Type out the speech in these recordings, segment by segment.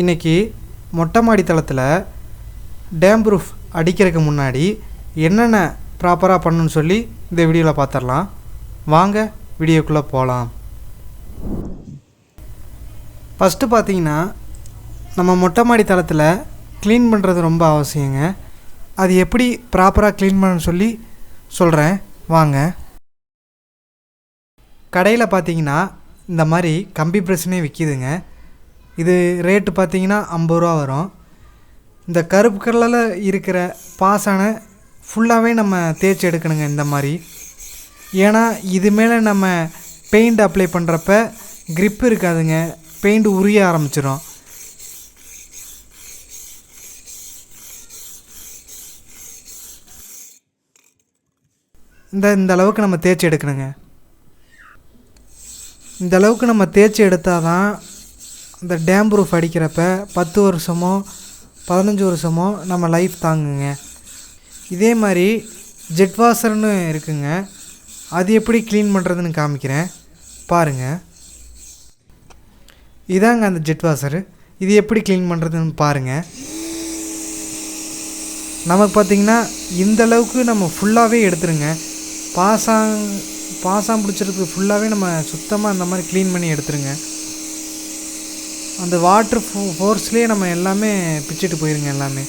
இன்றைக்கி மொட்டை மாடி தளத்தில் டேம் ப்ரூஃப் அடிக்கிறதுக்கு முன்னாடி என்னென்ன ப்ராப்பராக பண்ணணும்னு சொல்லி இந்த வீடியோவில் பார்த்துடலாம் வாங்க வீடியோக்குள்ளே போகலாம் ஃபஸ்ட்டு பார்த்தீங்கன்னா நம்ம மொட்டை மாடி தளத்தில் க்ளீன் பண்ணுறது ரொம்ப அவசியங்க. அது எப்படி ப்ராப்பராக க்ளீன் பண்ணணும்னு சொல்லி சொல்கிறேன் வாங்க. கடையில் பார்த்தீங்கன்னா இந்த மாதிரி கம்பி ப்ரெஷ்னே விற்கிதுங்க இது ரேட்டு பார்த்தீங்கன்னா ஐம்பது ரூபா வரும். இந்த கருப்பு கலரில் இருக்கிற பாசானை ஃபுல்லாகவே நம்ம தேய்ச்சி எடுக்கணுங்க இந்த மாதிரி. ஏன்னா இது மேலே நம்ம பெயிண்ட் அப்ளை பண்ணுறப்ப க்ரிப் இருக்காதுங்க. பெயிண்ட் உரிய ஆரம்பிச்சிடும் இந்த இந்த அளவுக்கு நம்ம தேய்ச்சி எடுக்கணுங்க. இந்த அளவுக்கு நம்ம தேய்ச்சி எடுத்தால் தான் இந்த டேம் ப்ரூஃப் அடிக்கிறப்ப பத்து வருஷமோ பதினஞ்சு வருஷமோ நம்ம லைஃப் தாங்குங்க. இதே மாதிரி ஜெட் வாஷர்னு இருக்குங்க. அது எப்படி க்ளீன் பண்ணுறதுன்னு காமிக்கிறேன். பாருங்கள் இதாங்க அந்த ஜெட் வாஷரு இது எப்படி க்ளீன் பண்ணுறதுன்னு பாருங்கள் நமக்கு பார்த்திங்கன்னா இந்தளவுக்கு நம்ம ஃபுல்லாகவே எடுத்துருங்க. பாசாங் பாசாம் பிடிச்சிருக்கு ஃபுல்லாகவே நம்ம சுத்தமாக அந்த மாதிரி க்ளீன் பண்ணி எடுத்துருங்க. அந்த வாட்ரு ஃபோ ஃபோர்ஸ்லேயே நம்ம எல்லாமே பிச்சுட்டு போயிருங்க எல்லாமே.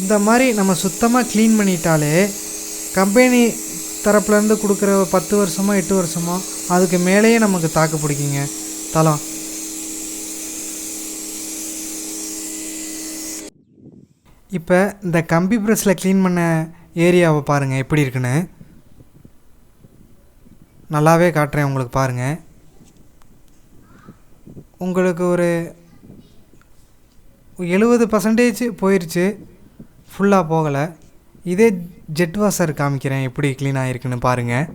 இந்த மாதிரி நம்ம சுத்தமாக க்ளீன் பண்ணிட்டாலே கம்பெனி தரப்புலேருந்து கொடுக்குற பத்து வருஷமோ எட்டு வருஷமோ அதுக்கு மேலேயே நமக்கு தாக்கு பிடிக்குங்க. தளம் இப்போ இந்த கம்பி ப்ரெஸ்ஸில் க்ளீன் பண்ண ஏரியாவை பாருங்கள் எப்படி இருக்குன்னு. நல்லாவே காட்டுறேன் உங்களுக்கு பாருங்கள் உங்களுக்கு ஒரு எழுபது பர்சன்டேஜ் போயிடுச்சு ஃபுல்லாக போகலை. இதே ஜெட் வாஷர் காமிக்கிறேன் எப்படி க்ளீன் ஆகிருக்குன்னு பாருங்கள்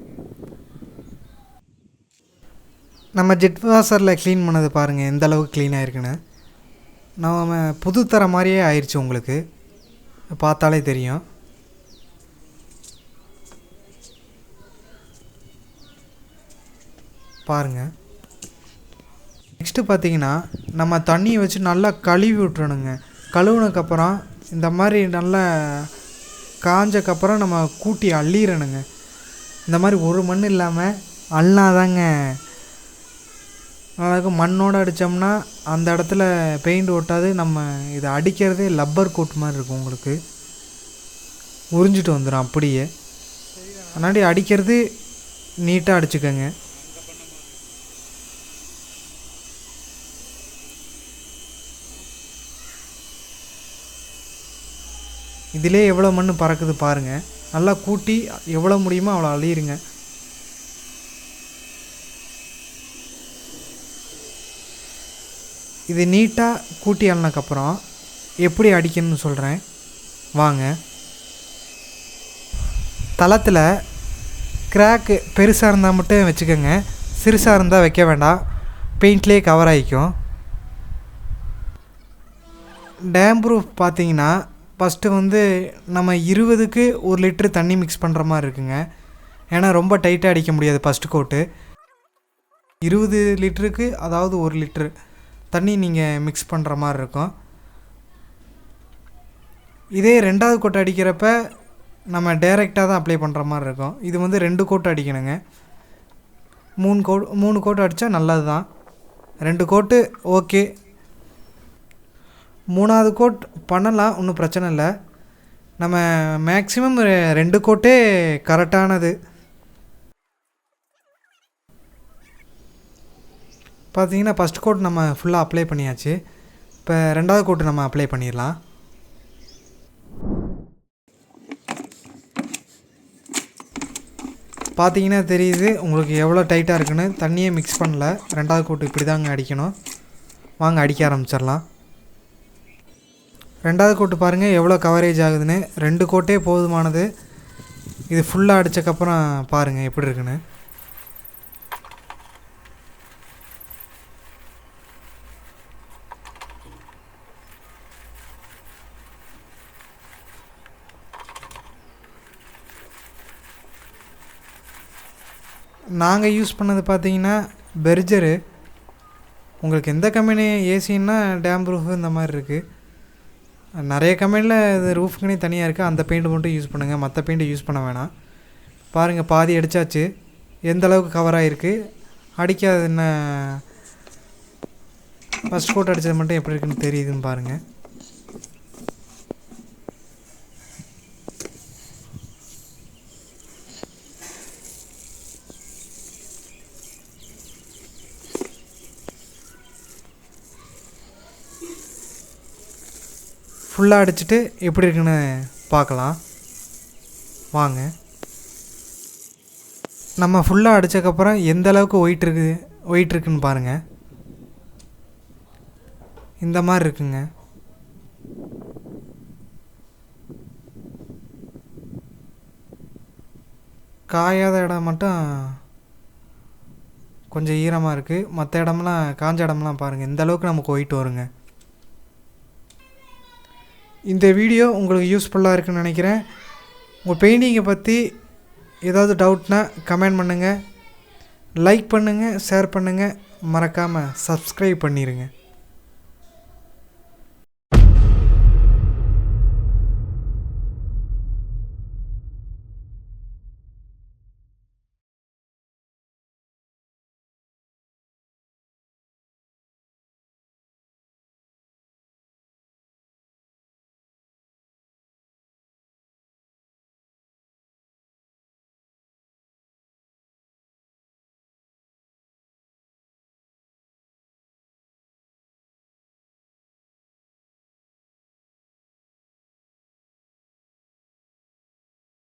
நம்ம ஜெட் வாஷரில் க்ளீன் பண்ணது பாருங்கள் எந்த அளவுக்கு க்ளீன் ஆகிருக்குன்னு நம்ம புது தர மாதிரியே ஆயிடுச்சு உங்களுக்கு. பார்த்தாலே தெரியும். பாருங்கள் நெக்ஸ்ட்டு பார்த்தீங்கன்னா நம்ம தண்ணியை வச்சு நல்லா கழுவி விட்டுறணுங்க. கழுவுனக்கப்புறம் இந்த மாதிரி நல்லா காஞ்சக்கப்புறம் நம்ம கூட்டி அள்ளிடணுங்க இந்த மாதிரி ஒரு மண் இல்லாமல் அள்ளினாதாங்க அதாவது மண்ணோடு அடித்தோம்னா அந்த இடத்துல பெயிண்ட் ஒட்டாது நம்ம இதை அடிக்கிறதே லப்பர் கோட் மாதிரி இருக்கும் உங்களுக்கு. உறிஞ்சிட்டு வந்துடும் அப்படியே. அதனாடி அடிக்கிறது நீட்டாக அடிச்சுக்கோங்க. இதிலே எவ்வளோ மண் பறக்குது பாருங்கள் நல்லா கூட்டி எவ்வளோ முடியுமோ அவ்வளோ அழியிருங்க இது நீட்டாக கூட்டி அள்ளினக்கப்புறம் எப்படி அடிக்கணும்னு சொல்கிறேன் வாங்க. தளத்தில் கிராக்கு பெருசாக இருந்தால் மட்டும் வச்சுக்கோங்க. சிறுசாக இருந்தால் வைக்க வேண்டாம். பெயிண்ட்லேயே கவர் ஆகிக்கும் டேம் ப்ரூஃப் பார்த்தீங்கன்னா ஃபஸ்ட்டு வந்து நம்ம இருபதுக்கு ஒரு லிட்ரு தண்ணி மிக்ஸ் பண்ணுற மாதிரி இருக்குங்க. ஏன்னா ரொம்ப டைட்டாக அடிக்க முடியாது ஃபஸ்ட்டு கோட்டு இருபது லிட்டருக்கு அதாவது ஒரு லிட்ரு தண்ணி நீங்கள் மிக்ஸ் பண்ணுற மாதிரி இருக்கும். இதே ரெண்டாவது கோட்டை அடிக்கிறப்ப நம்ம டைரெக்டாக தான் அப்ளை பண்ணுற மாதிரி இருக்கும். இது வந்து ரெண்டு கோட்டு அடிக்கணுங்க. மூணு கோ மூணு கோட்டு அடித்தா நல்லது தான் ரெண்டு கோட்டு ஓகே மூணாவது கோட் பண்ணலாம் ஒன்றும் பிரச்சனை இல்லை. நம்ம மேக்ஸிமம் ரெண்டு கோட்டே கரெக்டானது பார்த்தீங்கன்னா ஃபஸ்ட் கோட் நம்ம ஃபுல்லாக அப்ளை பண்ணியாச்சு. இப்போ ரெண்டாவது கோட்டு நம்ம அப்ளை பண்ணிடலாம் பார்த்தீங்கன்னா தெரியுது உங்களுக்கு எவ்வளோ டைட்டாக இருக்குன்னு. தண்ணியே மிக்ஸ் பண்ணல. ரெண்டாவது கோட்டு இப்படி தாங்க அடிக்கணும். வாங்க அடிக்க ஆரம்பிச்சிடலாம் ரெண்டாவது கோட்டு பாருங்கள் எவ்வளோ கவரேஜ் ஆகுதுன்னு. ரெண்டு கோட்டே போதுமானது. இது ஃபுல்லாக அடித்தக்கப்புறம் பாருங்கள் எப்படி இருக்குன்னு. நாங்கள் யூஸ் பண்ணது பார்த்தீங்கன்னா பெர்ஜரு உங்களுக்கு எந்த கம்பெனி ஏசின்னா டேம் ப்ரூஃப் இந்த மாதிரி இருக்குது நிறைய கம்பெனியில் இது ரூஃப்க்குனே தனியாக இருக்குது அந்த பெயிண்ட் மட்டும் யூஸ் பண்ணுங்கள் மற்ற பெயிண்ட் யூஸ் பண்ண வேணாம். பாருங்கள் பாதி அடித்தாச்சு எந்த அளவுக்கு கவர் ஆகிருக்கு அடிக்காது என்ன? ஃபஸ்ட் கோட் அடித்தது மட்டும் எப்படி இருக்குன்னு தெரியுதுன்னு பாருங்கள் ஃபுல்லாக அடிச்சுட்டு எப்படி இருக்குன்னு பார்க்கலாம். வாங்க. நம்ம ஃபுல்லாக அடித்தக்கப்புறம் எந்த அளவுக்கு ஒயிட் இருக்குது ஒயிட் இருக்குன்னு பாருங்கள் இந்த மாதிரி இருக்குங்க. காயாத இடம் மட்டும் கொஞ்சம் ஈரமாக இருக்குது மற்ற இடம்லாம் காஞ்ச இடம்லாம் பாருங்கள் இந்த அளவுக்கு நமக்கு ஒயிட் வருங்க. இந்த வீடியோ உங்களுக்கு யூஸ்ஃபுல்லாக இருக்குன்னு நினைக்கிறேன். உங்கள் பெயிண்டிங்கை பற்றி ஏதாவது டவுட்னா கமெண்ட் பண்ணுங்கள் லைக் பண்ணுங்கள் ஷேர் பண்ணுங்கள் மறக்காமல் சப்ஸ்கிரைப் பண்ணிடுங்க